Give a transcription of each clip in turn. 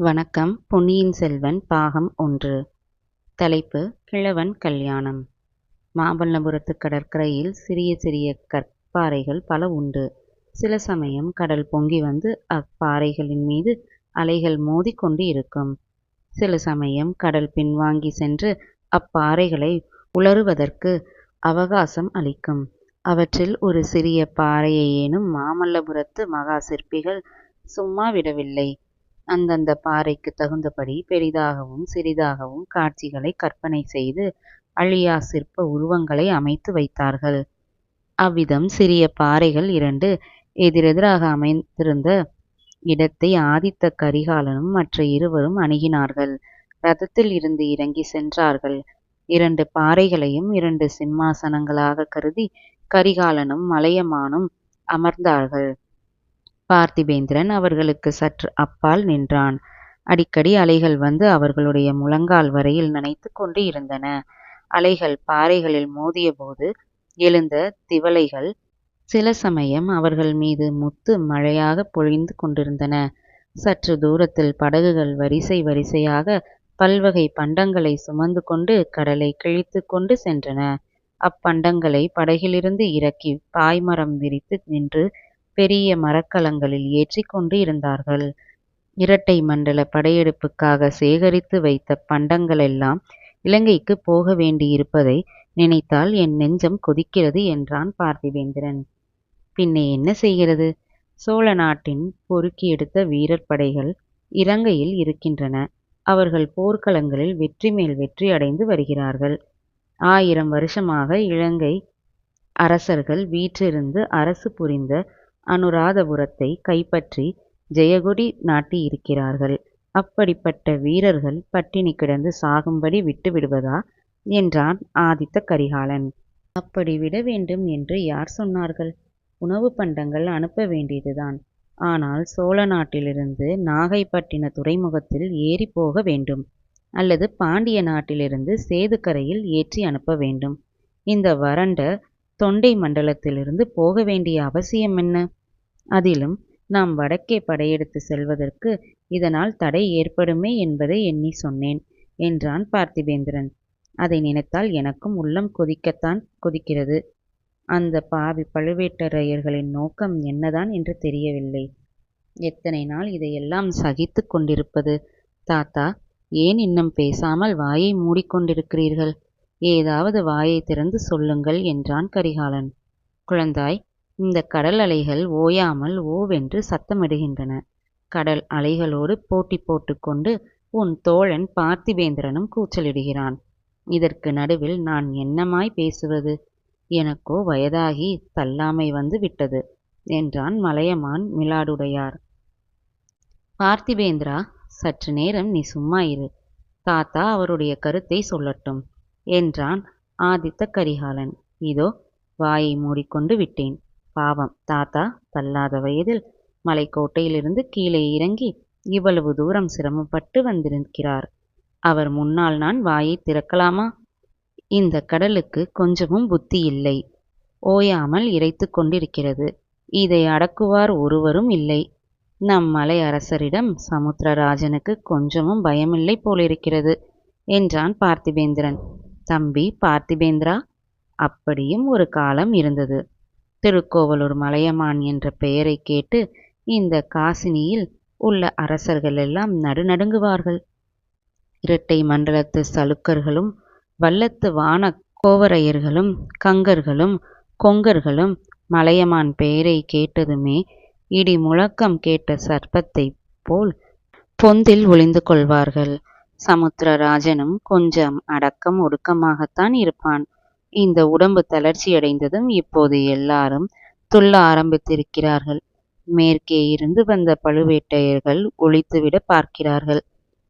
வணக்கம். பொன்னியின் செல்வன் பாகம் ஒன்று. தலைப்பு கிழவன் கல்யாணம். மாமல்லபுரத்து கடற்கரையில் சிறிய சிறிய கற்பாறைகள் பல உண்டு. சில சமயம் கடல் பொங்கி வந்து அப்பாறைகளின் மீது அலைகள் மோதி கொண்டு இருக்கும். சில சமயம் கடல் பின்வாங்கி சென்று அப்பாறைகளை உலருவதற்கு அவகாசம் அளிக்கும். அவற்றில் ஒரு சிறிய பாறையையேனும் மாமல்லபுரத்து மகா சிற்பிகள் சும்மா விடவில்லை. அந்தந்த பாறைக்கு தகுந்தபடி பெரிதாகவும் சிறிதாகவும் காட்சிகளை கற்பனை செய்து அழியா சிற்ப உருவங்களை அமைத்து வைத்தார்கள். அவ்விதம் சிறிய பாறைகள் இரண்டு எதிரெதிராக அமைந்திருந்த இடத்தை ஆதித்த கரிகாலனும் மற்ற இருவரும் அணுகினார்கள். ரதத்தில் இருந்து இறங்கி சென்றார்கள். இரண்டு பாறைகளையும் இரண்டு சிம்மாசனங்களாக கருதி கரிகாலனும் மலையமானும் அமர்ந்தார்கள். பார்த்திபேந்திரன் அவர்களுக்கு சற்று அப்பால் நின்றான். அடிக்கடி அலைகள் வந்து அவர்களுடைய முழங்கால் வரையில் நனைத்துக் கொண்டு இருந்தன. அலைகள் பாறைகளில் மோதியபோது எழுந்த திவலைகள் சில சமயம் அவர்கள் மீது முத்து மழையாக பொழிந்து கொண்டிருந்தன. சற்று தூரத்தில் படகுகள் வரிசை வரிசையாக பல்வகை பண்டங்களை சுமந்து கொண்டு கடலை கிழித்து கொண்டு சென்றன. அப்பண்டங்களை படகிலிருந்து இறக்கி பாய்மரம் விரித்து நின்று பெரிய மரக்கலங்களில் ஏற்றிக்கொண்டு இருந்தார்கள். இரட்டை மண்டல படையெடுப்புக்காக சேகரித்து வைத்த பண்டங்களெல்லாம் இலங்கைக்கு போக வேண்டியிருப்பதை நினைத்தால் என் நெஞ்சம் கொதிக்கிறது என்றான் பார்த்திபேந்திரன் பின்னே என்ன செய்கிறது? சோழ நாட்டின் பொறுக்கி எடுத்த வீரர் படைகள் இலங்கையில் இருக்கின்றன. அவர்கள் போர்க்களங்களில் வெற்றி மேல் வெற்றி அடைந்து வருகிறார்கள். ஆயிரம் வருஷமாக இலங்கை அரசர்கள் வீற்றிருந்து அரசு புரிந்த அனுராதபுரத்தை கைப்பற்றி ஜெயகுடி நாட்டியிருக்கிறார்கள். அப்படிப்பட்ட வீரர்கள் பட்டினி கிடந்து சாகும்படி விட்டு விடுவதா? என்றான் ஆதித்த கரிகாலன். அப்படி விட வேண்டும் என்று யார் சொன்னார்கள்? உணவு பண்டங்கள் அனுப்ப வேண்டியதுதான். ஆனால் சோழ நாட்டிலிருந்து நாகைப்பட்டின துறைமுகத்தில் ஏறி போக வேண்டும். அல்லது பாண்டிய நாட்டிலிருந்து சேதுக்கரையில் ஏற்றி அனுப்ப வேண்டும். இந்த வறண்ட தொண்டை மண்டலத்திலிருந்து போக வேண்டிய அவசியம் என்ன? அதிலும் நாம் வடக்கே படையெடுத்து செல்வதற்கு இதனால் தடை ஏற்படுமே என்பதை எண்ணி சொன்னேன் என்றான் பார்த்திபேந்திரன். அதை நினைத்தால் எனக்கும் உள்ளம் கொதிக்கத்தான் கொதிக்கிறது. அந்த பாவி பழுவேட்டரையர்களின் நோக்கம் என்னதான் என்று தெரியவில்லை. எத்தனை நாள் இதையெல்லாம் சகித்து கொண்டிருப்பது? தாத்தா ஏன் இன்னும் பேசாமல் வாயை மூடிக்கொண்டிருக்கிறீர்கள்? ஏதாவது வாயை திறந்து சொல்லுங்கள் என்றான் கரிகாலன். குழந்தாய் இந்த கடல் அலைகள் ஓயாமல் ஓவென்று சத்தமிடுகின்றன. கடல் அலைகளோடு போட்டி போட்டுக்கொண்டு உன் தோழன் பார்த்திபேந்திரனும் கூச்சலிடுகிறான். இதற்கு நடுவில் நான் என்னமாய் பேசுவது? எனக்கோ வயதாகி தள்ளாமை வந்து விட்டது என்றான் மலையமான் மிலாடுடையார். பார்த்திபேந்திரா சற்று நேரம் நீ சும்மா இரு. தாத்தா அவருடைய கருத்தை சொல்லட்டும் என்றான் ஆதித்த கரிகாலன். இதோ வாயை மூடிக்கொண்டு விட்டேன். பாவம். தாத்தா தள்ளாத வயதில் மலைக்கோட்டையிலிருந்து கீழே இறங்கி இவ்வளவு தூரம் சிரமப்பட்டு வந்திருக்கிறார். அவர் முன்னால் நான் வாயை திறக்கலாமா? இந்த கடலுக்கு கொஞ்சமும் புத்தி இல்லை. ஓயாமல் இறைத்து கொண்டிருக்கிறது. இதை அடக்குவார் ஒருவரும் இல்லை. நம் மலை அரசரிடம் சமுத்திரராஜனுக்கு கொஞ்சமும் பயமில்லை போலிருக்கிறது என்றான் பார்த்திபேந்திரன். தம்பி பார்த்திபேந்திரா அப்படியும் ஒரு காலம் இருந்தது. திருக்கோவலூர் மலையமான் என்ற பெயரை கேட்டு இந்த காசினியில் உள்ள அரசர்கள் எல்லாம் நடுநடுங்குவார்கள். இரட்டை மண்டலத்து சலுக்கர்களும் வல்லத்து வான கோவரையர்களும் கங்கர்களும் கொங்கர்களும் மலையமான் பெயரை கேட்டதுமே இடி முழக்கம் கேட்ட சர்ப்பத்தை போல் பொந்தில் ஒளிந்து கொள்வார்கள். சமுத்திரராஜனும் கொஞ்சம் அடக்கம் ஒடுக்கமாகத்தான் இருப்பான். இந்த உடம்பு தளர்ச்சியடைந்ததும் இப்போது எல்லாரும் துள்ள ஆரம்பித்திருக்கிறார்கள். மேற்கே இருந்து வந்த பழுவேட்டையர்கள் ஒழித்துவிட பார்க்கிறார்கள்.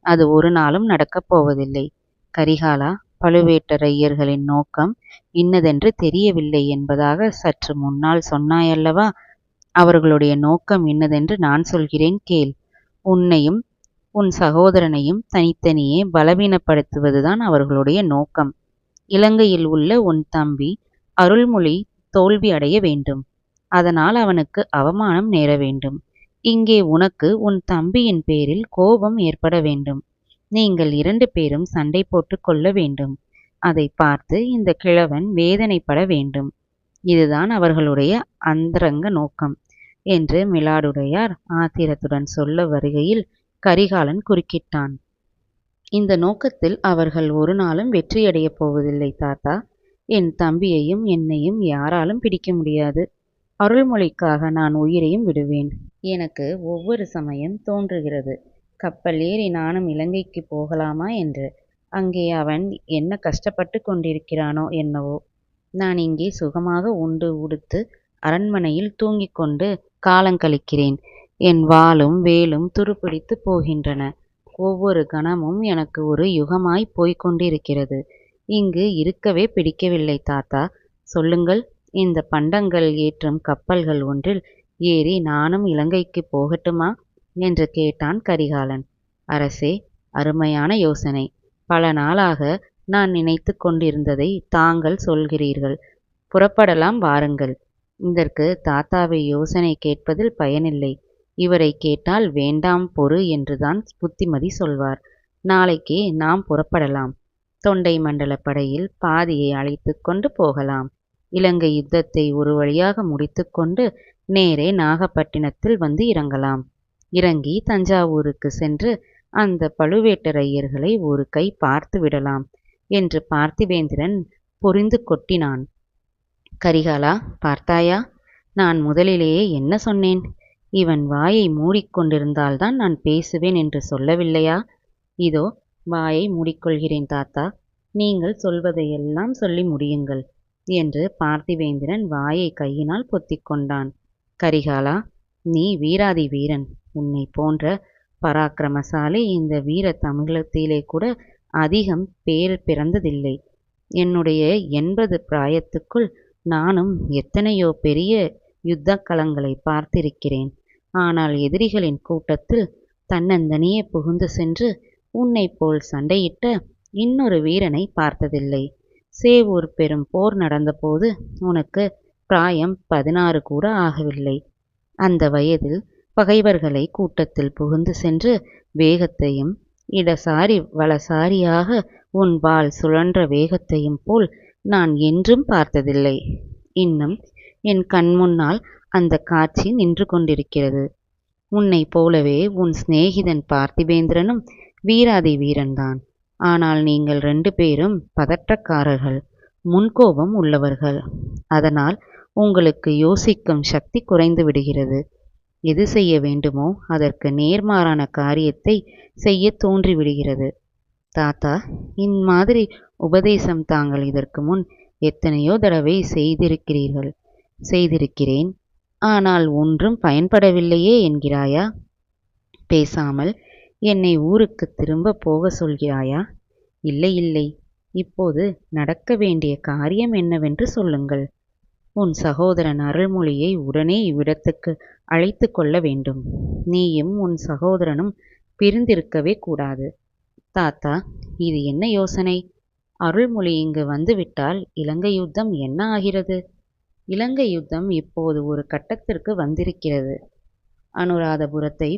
அது ஒரு நாளும் நடக்கப் போவதில்லை. கரிகாலா பழுவேட்டரையர்களின் நோக்கம் இன்னதென்று தெரியவில்லை என்பதாக சற்று முன்னால் சொன்னாயல்லவா? அவர்களுடைய நோக்கம் இன்னதென்று நான் சொல்கிறேன் கேள். உன்னையும் உன் சகோதரனையும் தனித்தனியே பலவீனப்படுத்துவதுதான் அவர்களுடைய நோக்கம். இலங்கையில் உள்ள உன் தம்பி அருள்மொழி தோல்வி அடைய வேண்டும். அதனால் அவனுக்கு அவமானம் நேர வேண்டும். இங்கே உனக்கு உன் தம்பியின் பேரில் கோபம் ஏற்பட வேண்டும். நீங்கள் இரண்டு பேரும் சண்டை போட்டு கொள்ள வேண்டும். அதை பார்த்து இந்த கிழவன் வேதனைப்பட வேண்டும். இதுதான் அவர்களுடைய அந்தரங்க நோக்கம் என்று மிலாடுடையார் ஆத்திரத்துடன் சொல்ல வருகையில் கரிகாலன் குறுக்கிட்டான். இந்த நோக்கத்தில் அவர்கள் ஒரு நாளும் வெற்றியடையப் போவதில்லை தாத்தா. என் தம்பியையும் என்னையும் யாராலும் பிடிக்க முடியாது. அருள்மொழிக்காக நான் உயிரையும் விடுவேன். எனக்கு ஒவ்வொரு சமயம் தோன்றுகிறது. கப்பல் ஏறி நானும் இலங்கைக்கு போகலாமா என்று. அங்கே அவன் என்ன கஷ்டப்பட்டு கொண்டிருக்கிறானோ என்னவோ. நான் இங்கே சுகமாக உண்டு உடுத்து அரண்மனையில் தூங்கிக் கொண்டு காலங்கழிக்கிறேன் என் வாளும் வேலும் துருப்பிடித்து போகின்றன. ஒவ்வொரு கணமும் எனக்கு ஒரு யுகமாய் போய்க் கொண்டிருக்கிறது இங்கு இருக்கவே பிடிக்கவில்லை தாத்தா. சொல்லுங்கள். இந்த பண்டங்கள் ஏற்றும் கப்பல்கள் ஒன்றில் ஏறி நானும் இலங்கைக்கு போகட்டுமா? என்று கேட்டான் கரிகாலன். அரசே அருமையான யோசனை. பல நாளாக நான் நினைத்து கொண்டிருந்ததை தாங்கள் சொல்கிறீர்கள். புறப்படலாம் வாருங்கள். இதற்கு தாத்தாவை யோசனை கேட்பதில் பயனில்லை. இவரை கேட்டால் வேண்டாம் பொறு என்றுதான் புத்திமதி சொல்வார். நாளைக்கே நாம் புறப்படலாம். தொண்டை மண்டல படையில் பாதியை அழைத்து கொண்டு போகலாம். இலங்கை யுத்தத்தை ஒரு வழியாக முடித்துக்கொண்டு நேரே நாகப்பட்டினத்தில் வந்து இறங்கலாம். இறங்கி தஞ்சாவூருக்கு சென்று அந்த பழுவேட்டரையர்களை ஒரு கை பார்த்து விடலாம் என்று பார்த்திவேந்திரன் பொரிந்து கொட்டினான். கரிகாலா பார்த்தாயா? நான் முதலிலேயே என்ன சொன்னேன்? இவன் வாயை மூடிக்கொண்டிருந்தால்தான் நான் பேசுவேன் என்று சொல்லவில்லையா? இதோ வாயை மூடிக்கொள்கிறேன் தாத்தா. நீங்கள் சொல்வதையெல்லாம் சொல்லி முடியுங்கள் என்று பார்த்திவேந்திரன் வாயை கையினால் பொத்திக் கொண்டான். கரிகாலா நீ வீராதி வீரன். உன்னை போன்ற பராக்கிரமசாலி இந்த வீர தமிழகத்திலே கூட அதிகம் பேர் பிறந்ததில்லை. என்னுடைய எண்பது பிராயத்துக்குள் நானும் எத்தனையோ பெரிய யுத்த களங்களை பார்த்திருக்கிறேன். ஆனால் எதிரிகளின் கூட்டத்தில் தன்னந்தனியே புகுந்து சென்று உன்னை போல் சண்டையிட்ட இன்னொரு வீரனை பார்த்ததில்லை. சேவூர் பெரும் போர் நடந்தபோது உனக்கு பிராயம் பதினாறு கூட ஆகவில்லை. அந்த வயதில் பகைவர்களை கூட்டத்தில் புகுந்து சென்று வேகத்தையும் இடசாரி வலசாரியாக உன் வாள் சுழன்ற வேகத்தையும் போல் நான் என்றும் பார்த்ததில்லை. இன்னும் என் கண்முன்னால் அந்த காட்சி நின்று கொண்டிருக்கிறது. உன்னை போலவே உன் சிநேகிதன் பார்த்திபேந்திரனும் வீராதி வீரன்தான். ஆனால் நீங்கள் ரெண்டு பேரும் பதற்றக்காரர்கள் முன்கோபம் உள்ளவர்கள். அதனால் உங்களுக்கு யோசிக்கும் சக்தி குறைந்து விடுகிறது. எது செய்ய வேண்டுமோ அதற்கு நேர்மாறான காரியத்தை செய்ய தோன்றிவிடுகிறது தாத்தா இம்மாதிரி உபதேசம் தாங்கள் இதற்கு முன் எத்தனையோ தடவை செய்திருக்கிறீர்கள். செய்திருக்கிறேன். ஆனால் ஒன்றும் பயன்படவில்லையே என்கிறாயா? பேசாமல் என்னை ஊருக்கு திரும்ப போக சொல்கிறாயா? இல்லை இல்லை. இப்போது நடக்க வேண்டிய காரியம் என்னவென்று சொல்லுங்கள். உன் சகோதரன் அருள்மொழியை உடனே இவ்விடத்துக்கு அழைத்து கொள்ள வேண்டும். நீயும் உன் சகோதரனும் பிரிந்திருக்கவே கூடாது. தாத்தா இது என்ன யோசனை? அருள்மொழி இங்கு வந்துவிட்டால் இலங்கை யுத்தம் என்ன ஆகிறது? இலங்கை யுத்தம் இப்போது ஒரு கட்டத்திற்கு வந்திருக்கிறது. அனுராதபுரத்தை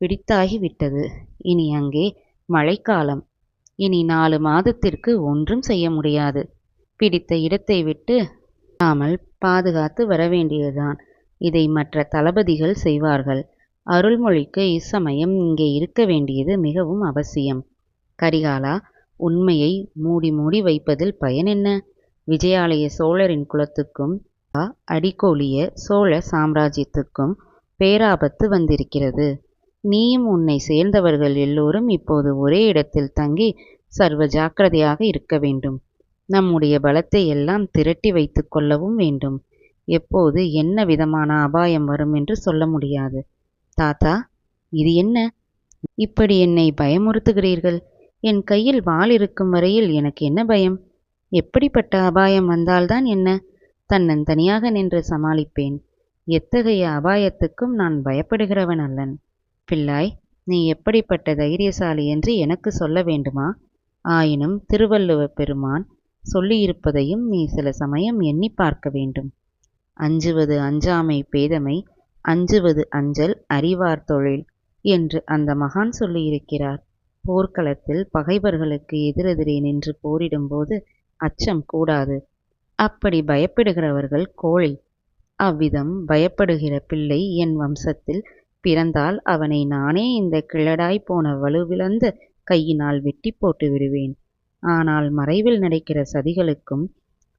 பிடித்தாகிவிட்டது. இனி அங்கே மழைக்காலம். இனி நாலு மாதத்திற்கு ஒன்றும் செய்ய முடியாது. பிடித்த இடத்தை விட்டு நாமல் பாதுகாத்து வரவேண்டியதுதான் இதை மற்ற தளபதிகள் செய்வார்கள். அருள்மொழிக்கு இச்சமயம் இங்கே இருக்க வேண்டியது மிகவும் அவசியம். கரிகாலா உண்மையை மூடி மூடி வைப்பதில் பயன் என்ன? விஜயாலய சோழரின் குலத்துக்கும் அடிக்கோலிய சோழ சாம்ராஜ்யத்துக்கும் பேராபத்து வந்திருக்கிறது. நீயும் உன்னை சேர்ந்தவர்கள் எல்லோரும் இப்போது ஒரே இடத்தில் தங்கி சர்வ ஜாக்கிரதையாக இருக்க வேண்டும். நம்முடைய பலத்தை எல்லாம் திரட்டி வைத்து கொள்ளவும் வேண்டும். எப்போது என்ன விதமான அபாயம் வரும் என்று சொல்ல முடியாது. தாத்தா இது என்ன? இப்படி என்னை பயமுறுத்துகிறீர்கள்? என் கையில் வாள் இருக்கும் வரையில் எனக்கு என்ன பயம்? எப்படிப்பட்ட அபாயம் வந்தால்தான் என்ன? தன்னந்தனியாக நின்று சமாளிப்பேன். எத்தகைய அபாயத்துக்கும் நான் பயப்படுகிறவன் அல்லன். பிள்ளாய் நீ எப்படிப்பட்ட தைரியசாலி என்று எனக்கு சொல்ல வேண்டுமா? ஆயினும் திருவள்ளுவ பெருமான் சொல்லியிருப்பதையும் நீ சில சமயம் எண்ணி பார்க்க வேண்டும். அஞ்சுவது அஞ்சாமை பேதமை அஞ்சுவது அஞ்சல் அறிவார் தொழில் என்று அந்த மகான் சொல்லியிருக்கிறார். போர்க்களத்தில் பகைவர்களுக்கு எதிரெதிரே நின்று போரிடும்போது அச்சம் கூடாது. அப்படி பயப்படுகிறவர்கள் கோழை. அவ்விதம் பயப்படுகிற பிள்ளை என் வம்சத்தில் பிறந்தால் அவனை நானே இந்த கிழடாய் போன வலுவிழந்த கையினால் வெட்டி போட்டு விடுவேன். ஆனால் மறைவில் நடக்கிற சதிகளுக்கும்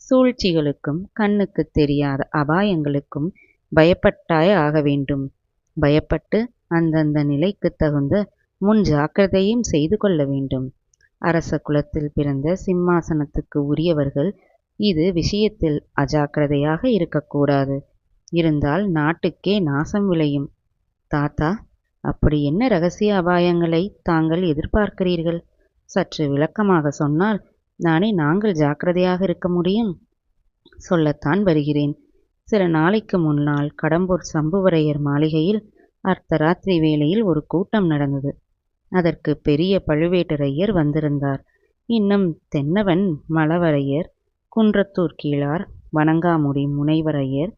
சூழ்ச்சிகளுக்கும் கண்ணுக்கு தெரியாத அபாயங்களுக்கும் பயப்பட்டாய் ஆக வேண்டும். பயப்பட்டு அந்தந்த நிலைக்கு தகுந்த முன் ஜாக்கிரதையும் செய்து கொள்ள வேண்டும். அரச குலத்தில் பிறந்த சிம்மாசனத்துக்கு உரியவர்கள் இது விஷயத்தில் அஜாக்கிரதையாக இருக்கக்கூடாது. இருந்தால் நாட்டுக்கே நாசம் விளையும். தாத்தா அப்படி என்ன ரகசிய அபாயங்களை தாங்கள் எதிர்பார்க்கிறீர்கள்? சற்று விளக்கமாக சொன்னால் நானே நாங்கள் ஜாக்கிரதையாக இருக்க முடியும்? சொல்லத்தான் வருகிறேன். சில நாளைக்கு முன்னால் கடம்பூர் சம்புவரையர் மாளிகையில் அர்த்தராத்திரி வேளையில் ஒரு கூட்டம் நடந்தது. அதற்கு பெரிய பழுவேட்டரையர் வந்திருந்தார். இன்னும் தென்னவன் மலவரையர் குன்றத்தூர் கீழார் வணங்காமுடி முனைவரையர்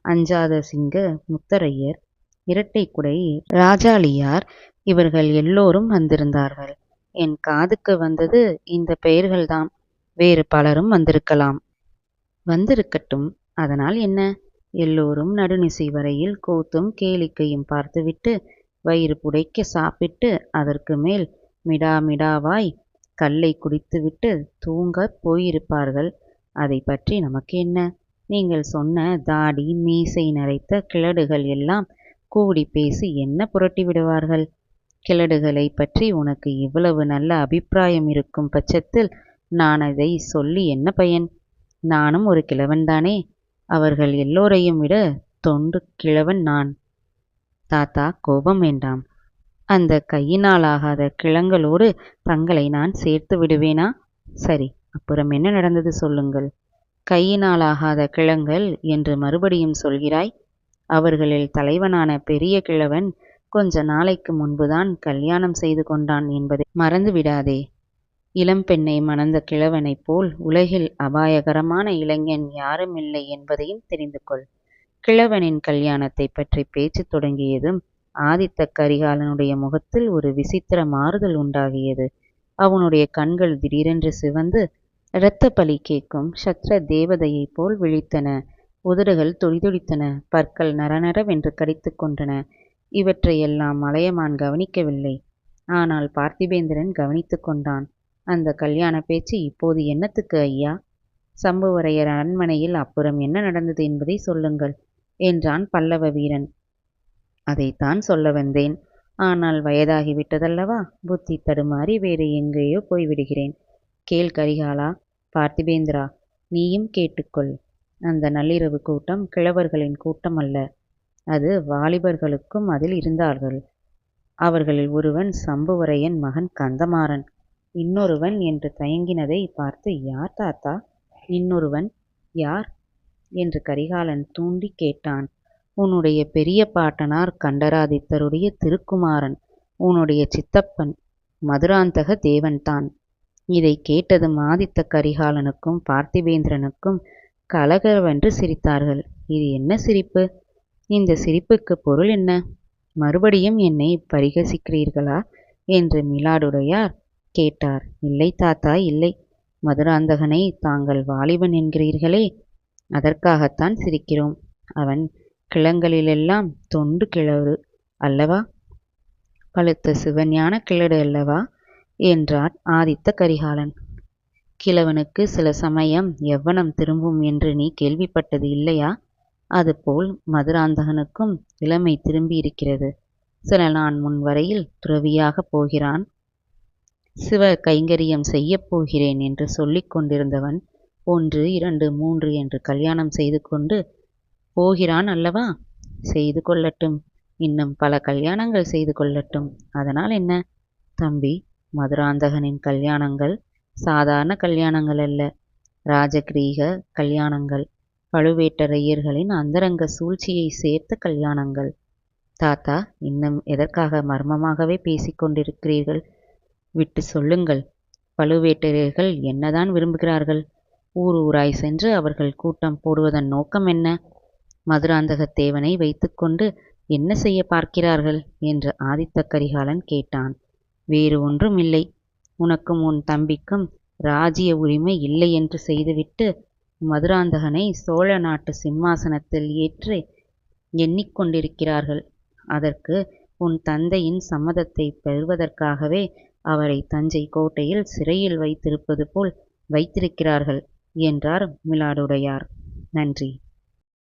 அஞ்சாத சிங்க முத்தரையர் இரட்டைக்குடை ராஜாளியார் இவர்கள் எல்லோரும் வந்திருந்தார்கள். என் காதுக்கு வந்தது இந்த பெயர்கள்தான். வேறு பலரும் வந்திருக்கலாம். வந்திருக்கட்டும். அதனால் என்ன? எல்லோரும் நடுநிசி வரையில் கூத்தும் கேளிக்கையும் பார்த்துவிட்டு வயிறு புடைக்க சாப்பிட்டு அதற்கு மேல் மிடா மிடாவாய் கல்லை குடித்துவிட்டு தூங்கப் போயிருப்பார்கள். அதை பற்றி நமக்கு என்ன நீங்கள் சொன்ன தாடி மீசை நரைத்த கிழடுகள் எல்லாம் கூடி பேசி என்ன புரட்டி விடுவார்கள்? கிழடுகளை பற்றி உனக்கு இவ்வளவு நல்ல அபிப்பிராயம் இருக்கும் பட்சத்தில் நான் அதை சொல்லி என்ன பயன்? நானும் ஒரு கிழவன்தானே. அவர்கள் எல்லோரையும் விட தொண்டு கிழவன் நான். தாத்தா கோபம் வேண்டாம். அந்த கையினாலாகாத கிழங்களோடு தங்களை நான் சேர்த்து விடுவேனா? சரி அப்புறம் என்ன நடந்தது சொல்லுங்கள். கையினாலாகாத கிழங்கள் என்று மறுபடியும் சொல்கிறாய். அவர்களில் தலைவனான பெரிய கிழவன் கொஞ்ச நாளைக்கு முன்புதான் கல்யாணம் செய்து கொண்டான் என்பதை மறந்து விடாதே. இளம்பெண்ணை மணந்த கிழவனைப் போல் உலகில் அபாயகரமான இளைஞன் யாரும் இல்லை என்பதையும் தெரிந்து கொள். கிழவனின் கல்யாணத்தை பற்றி பேச்சு தொடங்கியதும் ஆதித்த கரிகாலனுடைய முகத்தில் ஒரு விசித்திர மாறுதல் உண்டாகியது. அவனுடைய கண்கள் திடீரென்று சிவந்து இரத்த பலி கேட்கும் சத்ர தேவதையைப் போல் விழித்தன. உதடுகள் துடிதுடித்தன. பற்கள் நரநரவென்று கடித்து கொண்டன. இவற்றையெல்லாம் மலையமான் கவனிக்கவில்லை. ஆனால் பார்த்திபேந்திரன் கவனித்து கொண்டான். அந்த கல்யாண பேச்சு இப்போது என்னத்துக்கு ஐயா? சம்புவரையர் அரண்மனையில் அப்புறம் என்ன நடந்தது என்பதை சொல்லுங்கள் என்றான் பல்லவ வீரன். அதைத்தான் சொல்ல வந்தேன். ஆனால் வயதாகிவிட்டதல்லவா புத்தி தடுமாறி வேறு எங்கேயோ போய்விடுகிறேன். கேள் கரிகாலா பார்த்திபேந்திரா நீயும் கேட்டுக்கொள். அந்த நள்ளிரவு கூட்டம் கிழவர்களின் கூட்டம் அல்ல. அது வாலிபர்களுக்கும் அதில் இருந்தார்கள். அவர்களில் ஒருவன் சம்புவரையன் மகன் கந்தமாறன். இன்னொருவன் என்று தயங்கினதை பார்த்து யார் தாத்தா? இன்னொருவன்? யார்? என்று கரிகாலன் தூண்டி கேட்டான். உன்னுடைய பெரிய பாட்டனார் கண்டராதித்தருடைய திருக்குமாரன். உன்னுடைய சித்தப்பன் மதுராந்தக தேவன்தான். இதை கேட்டதும் ஆதித்த கரிகாலனுக்கும் பார்த்திபேந்திரனுக்கும் கலகலவென்று சிரித்தார்கள். இது என்ன சிரிப்பு? இந்த சிரிப்புக்கு பொருள் என்ன? மறுபடியும் என்னை பரிகசிக்கிறீர்களா? என்று மிலாடுடையார் கேட்டார். இல்லை தாத்தா இல்லை. மதுராந்தகனை தாங்கள் வாலிபன் என்கிறீர்களே அதற்காகத்தான் சிரிக்கிறோம். அவன் கிளங்களிலெல்லாம் தொண்டு கிழறு அல்லவா? பழுத்த சிவஞான கிழடு அல்லவா? என்றார் ஆதித்த கரிகாலன். கிழவனுக்கு சில சமயம் எவ்வனம் திரும்பும் என்று நீ கேள்விப்பட்டது இல்லையா? அதுபோல் மதுராந்தகனுக்கும் இளமை திரும்பியிருக்கிறது. சில நாள் முன்வரையில் துறவியாகப் போகிறான். சிவ கைங்கரியம் செய்யப் போகிறேன் என்று சொல்லிக் கொண்டிருந்தவன் ஒன்று இரண்டு மூன்று என்று கல்யாணம் செய்து கொண்டு போகிறான் அல்லவா? செய்து கொள்ளட்டும். இன்னும் பல கல்யாணங்கள் செய்து கொள்ளட்டும். அதனால் என்ன? தம்பி மதுராந்தகனின் கல்யாணங்கள் சாதாரண கல்யாணங்கள் அல்ல. ராஜகிரீக கல்யாணங்கள் பழுவேட்டரையர்களின் அந்தரங்க சூழ்ச்சியை சேர்த்த கல்யாணங்கள். தாத்தா இன்னும் எதற்காக மர்மமாகவே பேசிக் கொண்டிருக்கிறீர்கள்? விட்டு சொல்லுங்கள். பழுவேட்டரையர்கள் என்னதான் விரும்புகிறார்கள்? ஊர் ஊராய் சென்று அவர்கள் கூட்டம் போடுவதன் நோக்கம் என்ன? மதுராந்தக தேவனை வைத்துக்கொண்டு என்ன செய்ய பார்க்கிறார்கள்? என்று ஆதித்த கரிகாலன் கேட்டான். வேறு ஒன்றுமில்லை. உனக்கும் உன் தம்பிக்கும் ராஜ்ய உரிமை இல்லை என்று செய்துவிட்டு மதுராந்தகனை சோழ நாட்டு சிம்மாசனத்தில் ஏற்றி எண்ணிக்கொண்டிருக்கிறார்கள். அதற்கு உன் தந்தையின் சம்மதத்தை பெறுவதற்காகவே அவரை தஞ்சை கோட்டையில் சிறையில் வைத்திருப்பது போல் வைத்திருக்கிறார்கள் என்றார் மிலாடுடையார். நன்றி.